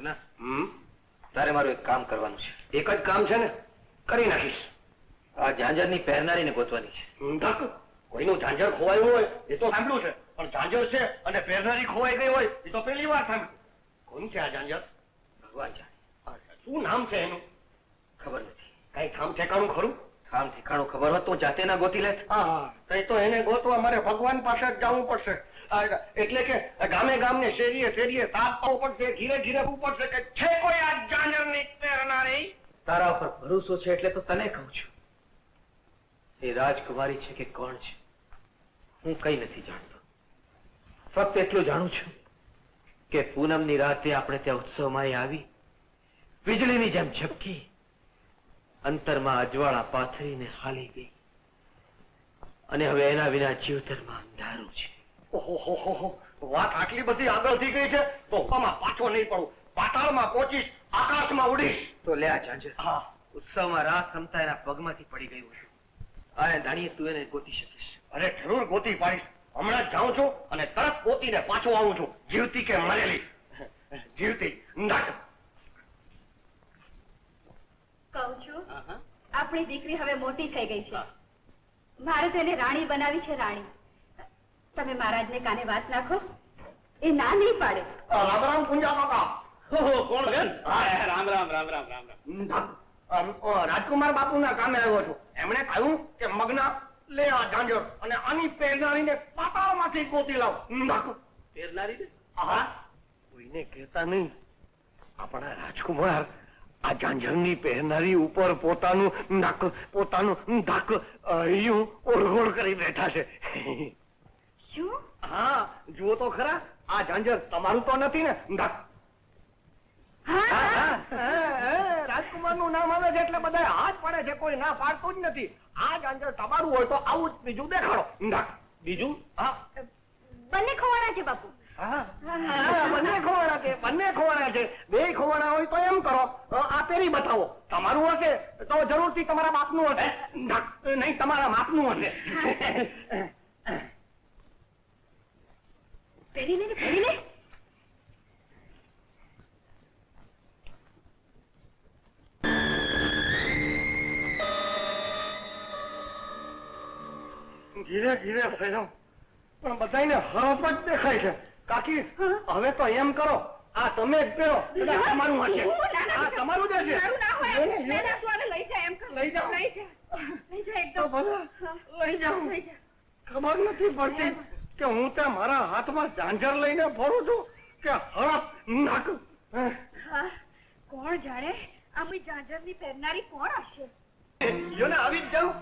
મગના હમ? તારે મારું એક કામ કરવાનું છે. એક જ કામ છે ને? કરી નાખીશ. આ ઝાંઝરની પહેરનારીને ગોતવાની છે. કોઈનું ઝાંઝર ખોવાયું હોય એ તો સાંભળ્યું છે. પણ ઝાંઝર છે અને પહેરનારી ખોવાઈ ગઈ હોય એ તો પહેલી વાર સાંભળ્યું. કોણ છે આ ઝાંઝર? ભગવાન જાણે શું નામ છે એનું? ખબર નથી. કઈ ઠામ ઠેકાણું ખરું? ઠામ ઠેકાણું ખબર હોત તો જાતે ના ગોતી લે હા હા. તો એને ગોતવા મારે ભગવાન પાસે જ જવું પડશે. એટલે કે ગામે ગામને શેરીએ શેરીએ પાવું પડશે, ઘીરે ઘીરે પડશે કે છે કોઈ આ ઝાંઝરની પહેરનારી તારા ઉપર ભરોસો છે એટલે તો તને કહું છું. એ રાજકુમારી છે કે કોણ છે? હું કઈ નથી જાણતો. ફક્ત એટલું જાણું છું કે પૂનમની રાતે આપણે ત્યાં ઉત્સવમાં આવી, વીજળીની જેમ ઝપકી અંતરમાં અજવાળા પાથરીને હાલી ગઈ. અને હવે એના વિના જીવતરમાં અંધારું છે. ઓહો હો હો હો. વાત આટલી બધી આગળ થઈ ગઈ છે તો હવામાં પાછો નહીં પડું. પાતાળમાં પહોંચીશ આકાશમાં ઉડીશ. તો લે આ ઝાંઝર. હા. ઉત્સવમાં રાસ રમતા એના પગમાંથી પડી ગયું હતું આ ધણીએ તું એને ગોતી શકીશ. અરે જરૂર ગોતી પાડીશ. હમણાં જ જાઉં છું અને તરત ગોતીને પાછો આવું છું. જીવતી કે મરેલી? જીવતી. નાટક કહું છું આપણી દીકરી હવે મોટી થઈ ગઈ છે. મારે તેને રાણી બનાવી છે રાણી. તમે મહારાજને કાને વાત નાખો? એ ના નહીં પાડે. રામ રામ કુંજા કાકા. કોણ બેન? હા રામ રામ રામ રામ રામ રામ. નાટ. અમ, રાજકુમાર કામે આવ્યો છું. એમણે કહ્યું કે મગના લે આ ઝાંઝર અને આની પહેરનારીને પાતાળમાંથી ગોતી લાવ. નાટ. પહેરનારી ને હા કોઈને કહેતા નહીં. આપણા રાજકુમાર આ ઝાંઝરની પહેરનારી ઉપર પોતાનું નાક પોતાનું ધાક અહીંયું ઓળઘોળ કરી બેઠા છે. શું? હા જુઓ તો ખરા. આ ઝાંઝર તમારું તો નથી ને? રાજકુમારનું નામ આવે છે એટલે બધા હાથ પડે છે કોઈ ના પાડતું જ નથી. આ ઝાંઝર તમારું હોય તો આવું જ બીજું દેખાડો. બીજું? હા. બંને ખોવાના છે બાપુ. બંને ખોવાણા છે બંને ખોવાણા છે. બે ખોવાણા હોય તો એમ કરો. આ પેરી બતાવો. તમારું હશે તો જરૂરથી તમારા બાપનું હશે. નહીં તમારા બાપનું હશે. પહેરી લે પહેરી લે ધીરે ધીરે ફેરો પણ બધાને હરફ જ દેખાય છે. કાકી હવે તો એમ કરો આ તમે જ પહેરો. કદાચ તમારું હશે આ તમારું જ હશે. લઈ જાઓ. લઈ જાઓ. ખબર નથી પડતી. કે હું ત્યાં મારા હાથમાં ઝાંઝર લઈને ફરું છું કે હળપ નાક કોણ જાણે આમની ઝાંઝરની પહેરનારી કોણ હશે? યોને આવી જ જાઉં.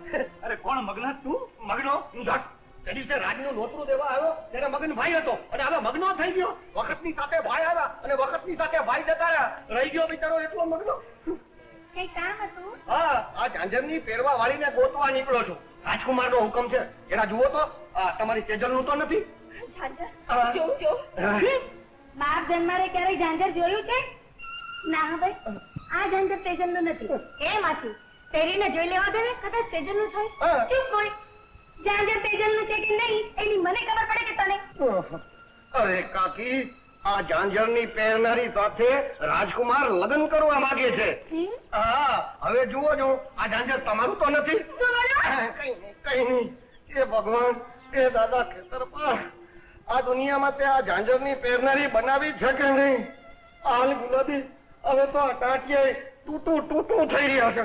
અરે કોણ મગના? તું? મગનો? નાક તે દિવસે રાજનું નોતરું દેવા આવ્યો ત્યારે મગન ભાઈ હતો. અને હવે મગનો થઈ ગયો. વખતની સાથે ભાઈ આવ્યા અને વખતની સાથે ભાઈ જતા રહ્યા. રહી ગયો બિચારો એટલો મગનો. કઈ કામ હતું? હા આ ઝાંઝરની પહેરવા વાળીને ગોતવા નીકળો છું. રાજકુમાર નો હુકમ છે. એના જુઓ તો તમારી તેજલનું તો નથી? બાપ જન્મારે ક્યારેય ઝાંઝર જોયું છે? ના ભાઈ. આ ઝાંઝર તેજલનું નથી. કેમ આથી? પહેરીને જોઈ લેવા દે ને કદાચ તેજલનું થાય ચૂપ કોઈ ઝાંઝર તેજલનું છે કે નહીં એની મને ખબર પડે કે તને. અરે કાકી આ ઝાંઝરની પહેરનારી સાથે રાજકુમાર લગ્ન કરવા માંગે છે? હા? હવે જુઓ જો આ ઝાંઝર તમારું તો નથી? કઈ નહીં એ ભગવાન એ દાદા ખેતરપા આ દુનિયામાં તે આ ઝાંઝરની પહેરનારી બનાવી છે કે નહીં? હાલ ગુલાબી હવે તો આ ટાંટિયા તૂટું તૂટું થઈ રહ્યા છે.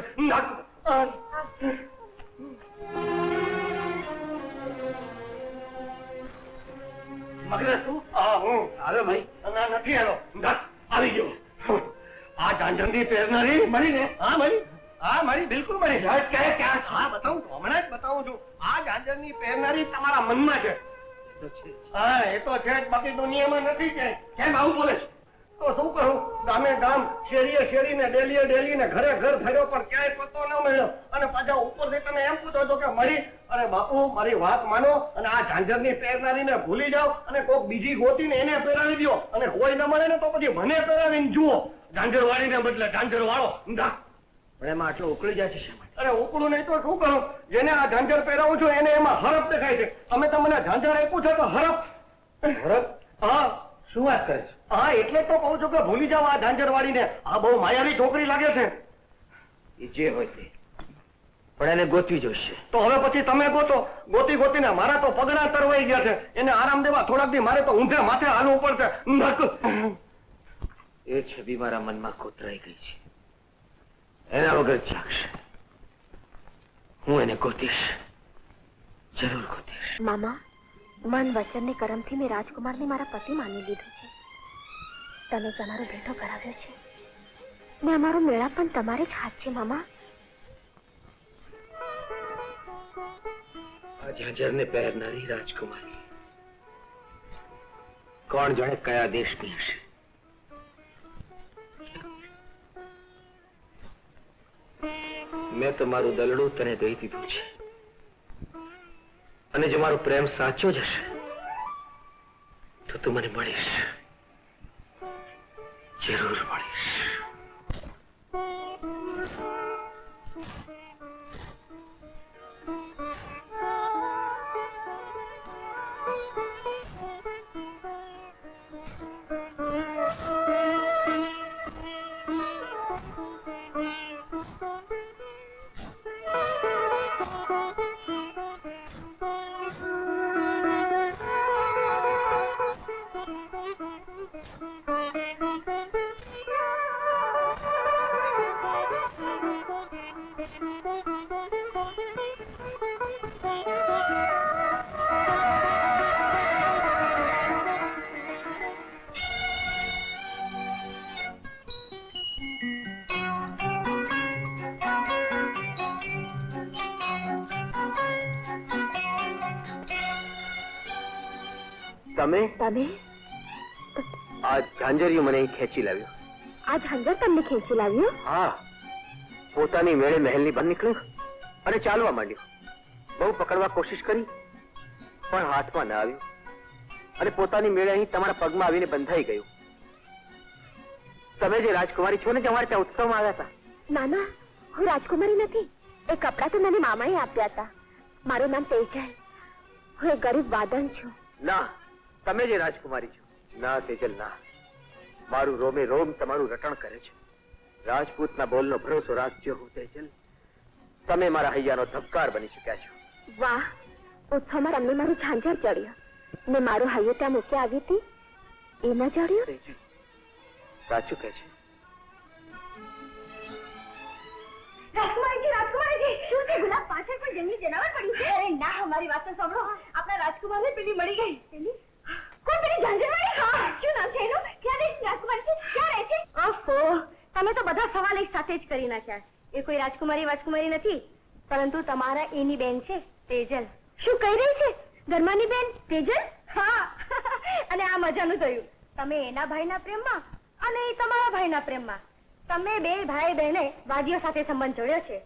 નાક, તું હા હું. આવે ભાઈ. ના નથી આવ્યો આવી ગયો. આ ઝાંઝરની પહેરનારી મળી ને? હા મળી હા મારી બિલકુલ મળી કહે ક્યાં હા બતાવું હમણાં જ બતાવું છું. આ ઝાંઝરની પહેરનારી તમારા મનમાં છે. હા એ તો છે જ. બાકી દુનિયામાં નથી કે કેમ આવું બોલે છે? તો શું કહું? ગામે ગામ શેરીએ શેરી ને ડેલીએ ડેલી ને ઘરે ઘર ફર્યો પણ ક્યાંય પતો ન મળ્યો. અને પાછા ઉપરથી તમે એમ પૂછો છો કે મળી અરે બાપુ મારી વાત માનો અને આ ઝાંઝરની પહેરનારીને ભૂલી જાઓ અને કોઈક બીજી ગોતીને એને પહેરાવી દો. અને કોઈ ન મળે ને તો પછી મને પહેરાવીને જુઓ. ઝાંઝર વાળીને બદલે ઝાંઝર વાળો પણ એમાં આટલો ઉકળી જાય છે? અરે ઉકળું નહીં તો શું કરું? જેને આ ઝાંઝર પહેરાવું છું એને એમાં હરફ દેખાય છે. તમે તમને ઝાંઝર આપ્યું છે તો હરફ. હરફ? હા. શું વાત કરે છે? હા એટલે તો કહું છું કે ભૂલી જાવ આ ઝાંઝરવાળીને આ બહુ માયાવી છોકરી લાગે છે. એ જે હોય તે. પણ એને ગોતવી જોઈશે. તો હવે પછી તમે ગોતો. ગોતી ગોતીને મારા તો પગડા તરવાઈ ગયા છે. એને આરામ દેવા થોડાક દી મારે તો ઊંધે માથે હાલવું પડશે. નક. એ છબી મારા મનમાં કોતરાઈ ગઈ છે. એના વગર જાગશે. હું એને ગોતીશ. જરૂર ગોતીશ. મામા મન વચન ને કરમથી મેં રાજકુમારને મારા પતિ માની લીધું છે. તમે તમારો ભેટો કરાવ્યો છે. ને અમારો મેળા પણ તમારે જ હાથ છે, મામા. આ પહેરનારી રાજકુમારી. કોણ જાણે કયા દેશની હશે? મેં તો મારું દલડું તને દઈ દીધું છે. અને જો મારો પ્રેમ સાચો જ હશે, તો તું મને મળીશ. જરૂર મળીશ તમે? તમે? આ ઝાંઝરિયું મને ખેંચી લાવ્યો. આ ઝાંઝર તમને ખેંચી લાવ્યો? હા. પોતાની મેળે મહેલની બહાર નીકળ્યો અને ચાલવા માંડ્યો. બહુ પકડવા કોશિશ કરી પણ હાથમાં ના આવ્યું. અને પોતાની મેળે અહીં તમારા પગમાં આવીને બંધાઈ ગયું. તમે જે રાજકુમારી છો ને જે અમારે ત્યાં ઉત્સવમાં આવ્યા હતા. ના ના હું રાજકુમારી નથી. એ કપડા તો મને મામાએ આપ્યા હતા. મારું નામ તેજલ. હું એક ગરીબ વાદન છું. ના તમે જે રાજકુમારી છો. ના તેજલ ના. મારું રોમે રોમ તમારું રટણ કરે છે. રાજપૂતના બોલનો ભરોસો રાખજો હું તેજલ. તમે મારા હૈયાનો ધબકાર બની ચૂક્યા છો. વાહ ઉત્સવમાં અમને મારું ઝાંઝર ચડ્યો. ને મારું હૈયો ત્યાં મૂકી આવી હતી. એમાં ચડ્યો? સાચું કહે છે. રાજકુમારી રાજકુમારી શું છે ગુલાબ પાછળ પણ જંગલી જનાવર પડ્યું છે? અરે ના અમારી વાત તો સાંભળો. આપણા રાજકુમારને પેલી મળી ગઈ. પેલી? કોણ પેલી હા. શું નામ છે એનું? ક્યાં છે રાજકુમારી છે ક્યાં રહે છે? ઓહો, તમે તો બધા સવાલ એક સાથે જ કરી નાખ્યા એ કોઈ રાજકુમારી રાજકુમારી નથી, પરંતુ તમારા એની બેન છે, તેજલ. શું કહી રહી છે? ધર્માની બેન, તેજલ? હા. અને આ મજાનું થયું તમે એના ભાઈના પ્રેમમાં અને એ તમારા ભાઈના પ્રેમમાં. તમે બે ભાઈ બહેને વાદીઓ સાથે સંબંધ જોડ્યો છે.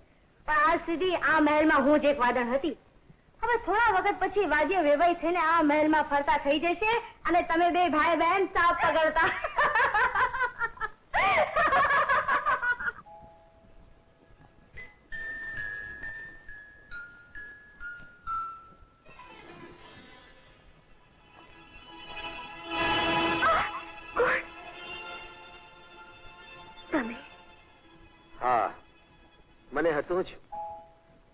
પણ આજ સુધી આ મહેલમાં હું જ એક વાદણ હતી. હવે થોડા વખત પછી વાજે વેવાઈ થઈને આ મહેલમાં ફરતા થઈ જશે અને તમે બે ભાઈ બહેન સાપ પકડતા. હા. મને હતું જ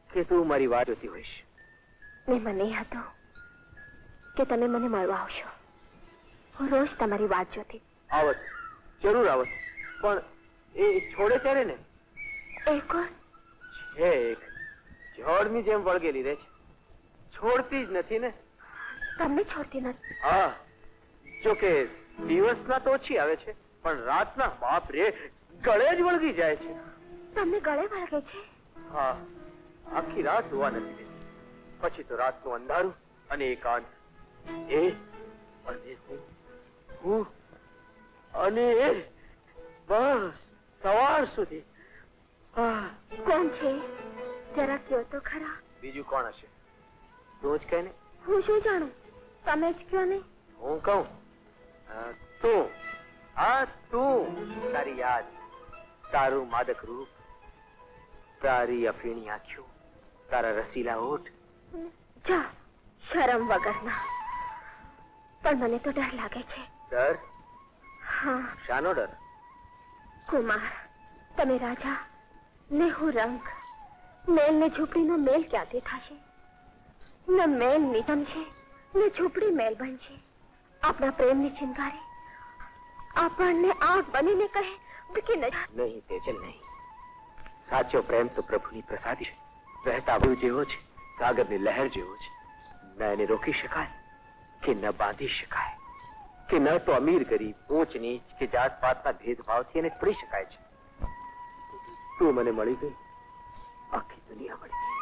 કે તું મારી વાત જોતી હોઈશ. ને મને હતો કે તમે મને મળવા આવશો. હું રોજ તમારી વાત જોતી. આવત જરૂર આવત પણ એ છોડે ત્યારે ને? એ કોણ? છે એક. જળની જેમ વળગેલી રહે છે. છોડતી જ નથી ને? તમને છોડતી નથી? હા. જો કે દિવસના તો ઓછી આવે છે પણ રાતના બાપ રે ગળે જ વળગી જાય છે. તમને ગળે વળગે છે? હા. આખી રાત જોવા નથી પછી તો રાતનું અંધારું અને એકાંત. એ અને હું. અને એ બસ સવાર સુધી. કોણ છે? જરા કયો તો ખરા. બીજું કોણ હશે? તું જ કહે હું શું જાણું? તમે જ કયો ને? હું કહું. તું. આ તું. તારી યાદ. તારું માદક રૂપ. તારી અફીણી આંખ્યું તારા રસીલા ઓઠ. જા શરમ વગરના. પણ મને તો ડર લાગે છે. ડર? હા. શાનો ડર? કુમાર તમે રાજા ને હું રંગ. મેલ ને ઝૂંપડીનો મેલ ક્યાંથી થશે? ન મેલ નિધન છે ને ઝૂંપડી મેલ બનશે આપણા પ્રેમની ચિંગારી આપણને આગ બનીને કહે કે ન નહીં તેજલ નહીં. સાચો પ્રેમ તો પ્રભુની પ્રસાદી છે. રહેતા જેવો છે. સાગરની લહેર જેવો છે. ન એને રોકી શકાય કે ન બાંધી શકાય. કે ન તો અમીર ગરીબ, ઊંચ નીચ કે જાત પાતના ભેદભાવથી એને પડી શકાય છે. તું મને મળી ગઈ. આખી દુનિયા મળી ગઈ.